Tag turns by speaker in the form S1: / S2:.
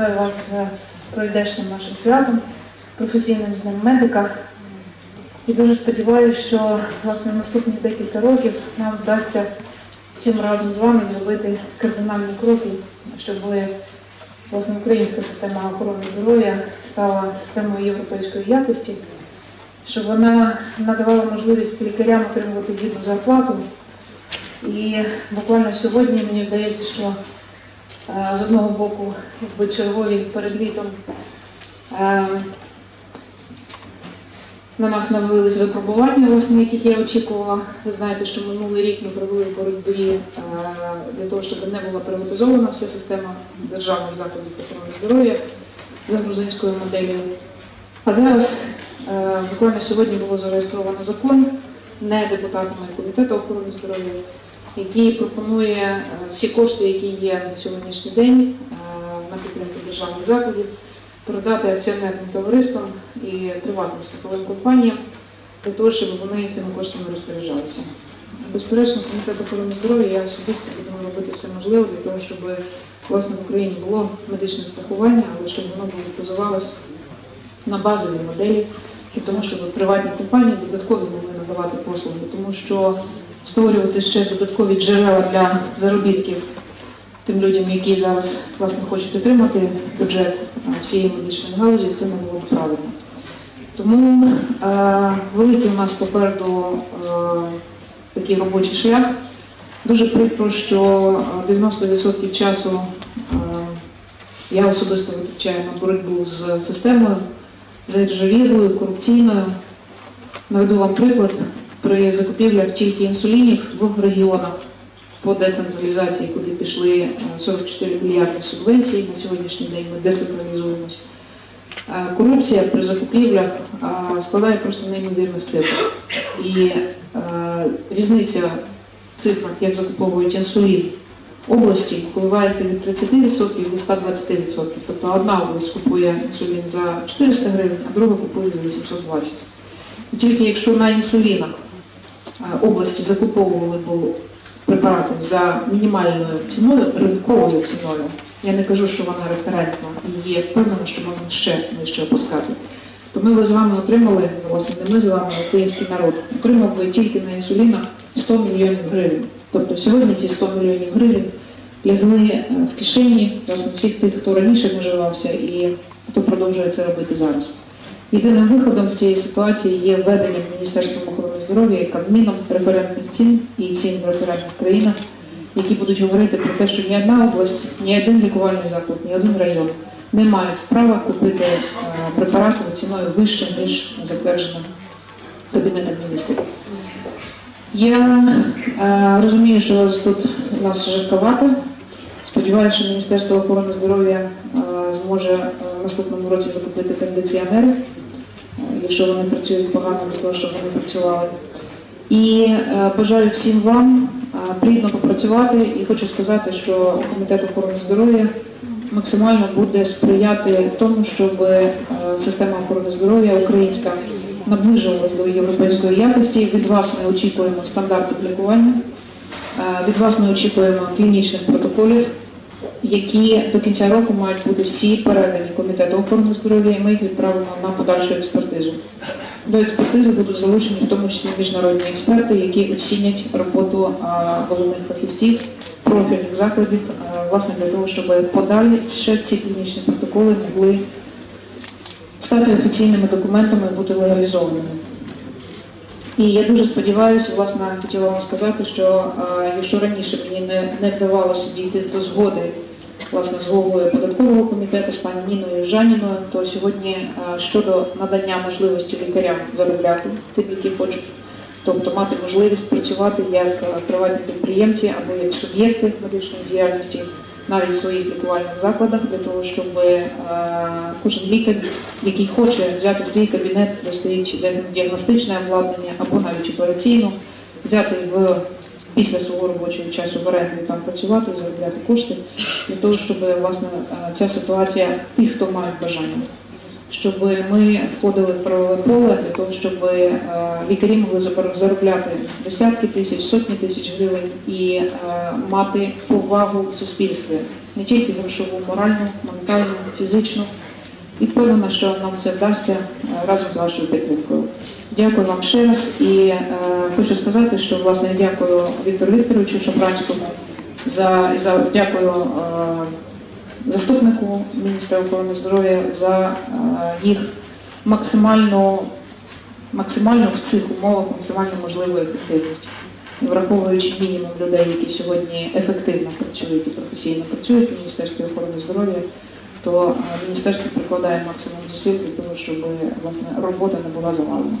S1: Вітаю вас е, з пройдешнім нашим святом, професійним з Днем медика. І дуже сподіваюся, що власне наступні декілька років нам вдасться всім разом з вами зробити кардинальні кроки, щоб власне українська система охорони здоров'я стала системою європейської якості, щоб вона надавала можливість лікарям отримувати гідну зарплату. І буквально сьогодні мені здається, що З одного боку, якби чергові перед літом е, на нас навалились випробування, власне, яких я очікувала. Ви знаєте, що минулий рік ми провели боротьбі е, для того, щоб не була приватизована вся система державних закладів охорони здоров'я за грузинською моделлю. А зараз е, буквально сьогодні було зареєстровано закон не депутатами комітету охорони здоров'я який пропонує е, всі кошти, які є на сьогоднішній день е, на підтримку державних закладів, передати акціонерним товариствам і приватним страховим компаніям для того, щоб вони цими коштами розпоряджалися. Безперечно, комітет охорони здоров'я я особисто буду робити все можливе для того, щоб власне в Україні було медичне страхування, але щоб воно було базувалось на базовій моделі, і тому, щоб приватні компанії додатково могли надавати послуги, тому що створювати ще додаткові джерела для заробітків тим людям, які зараз власне хочуть отримати бюджет всієї медичної галузі, це не було б правильно. Тому е, великий у нас попереду е, такий робочий шлях. Дуже прикро, що е, 90% часу е, я особисто витрачаю на боротьбу з системою, заіржавілою, корупційною. Наведу вам приклад при закупівлях тільки інсулінів в двох регіонах по децентралізації, куди пішли е, 44 мільярди субвенцій. На сьогоднішній день ми децентралізуємось. Е, Корупція при закупівлях е, складає просто неймовірних цифр. І різниця в цифрах, як закуповують інсулін області, коливається від 30% до 120%. Тобто одна область купує інсулін за 400 гривень, а друга купує за 820. І Тільки якщо на інсулінах області закуповували препарати за мінімальною ціною, ринковою ціною, я не кажу, що вона референтна і є впевнена, що можна ще нижче опускати. То ми з вами отримали, власне, не ми з вами, український народ, отримав би тільки на інсулінах 100 мільйонів гривень. Тобто сьогодні ці 100 мільйонів гривень лягли е, в кишені власне, всіх тих, хто раніше наживався і хто продовжує це робити зараз. Єдиним виходом з цієї ситуації є введення Міністерством охорони здоров'я і Кабміном референтних цін і цін в референтних країнах, які будуть говорити про те, що ні одна область, ні один лікувальний заклад, ні один район не мають права купити е, препарати за ціною вище, ніж затверджена Кабінетом міністрів. Я е, розумію, що тут у нас жарковато. Сподіваюся, що Міністерство охорони здоров'я е, зможе е, в наступному році закупити кондиціонери, якщо вони працюють погано для того, щоб вони працювали. І е, бажаю всім вам е, плідно попрацювати і хочу сказати, що комітет охорони здоров'я максимально буде сприяти тому, щоб е, система охорони здоров'я українська наближувалась до європейської якості. Від вас ми очікуємо стандартів лікування. Е, Від вас ми очікуємо клінічних протоколів, які до кінця року мають бути всі передані комітету охорони здоров'я, і ми їх відправимо на подальшу експертизу. До експертизи будуть залучені в тому числі міжнародні експерти, які оцінять роботу головних фахівців профільних закладів, власне для того, щоб подалі ще ці клінічні протоколи могли стати офіційними документами і бути легалізованими. І я дуже сподіваюся, власне, хотіла вам сказати, що якщо раніше мені не, не вдавалося дійти до згоди власне з головою податкового комітету з пані Ніною Жаніною, то сьогодні е, щодо надання можливості лікарям заробляти тим, які хочуть, тобто мати можливість працювати як е, приватні підприємці або як суб'єкти медичної діяльності навіть в своїх лікувальних закладах для того, щоб е, кожен лікар, який хоче взяти свій кабінет, де стоїть діагностичне обладнання або навіть операційну, взяти в після свого робочого часу в там працювати, заробляти кошти для того, щоб власне е, ця ситуація тих, хто має бажання. Щоб ми входили в правове поле для того, щоб е, лікарі могли заробляти десятки тисяч, сотні тисяч гривень і е, мати повагу в суспільстві, не тільки грошову, моральну, ментально, фізично. І впевнена, що нам це вдасться е, разом з вашою підтримкою. Дякую вам ще раз і е, хочу сказати, що власне дякую Віктору Вікторовичу Шапранському за, за дякую е, заступнику міністра охорони здоров'я за е, їх максимальну, максимально в цих умовах максимально можливу ефективність. Враховуючи мінімум людей, які сьогодні ефективно працюють і професійно працюють в Міністерстві охорони здоров'я, то е, міністерство прикладає максимум зусиль для того, щоб власне робота не була завалена.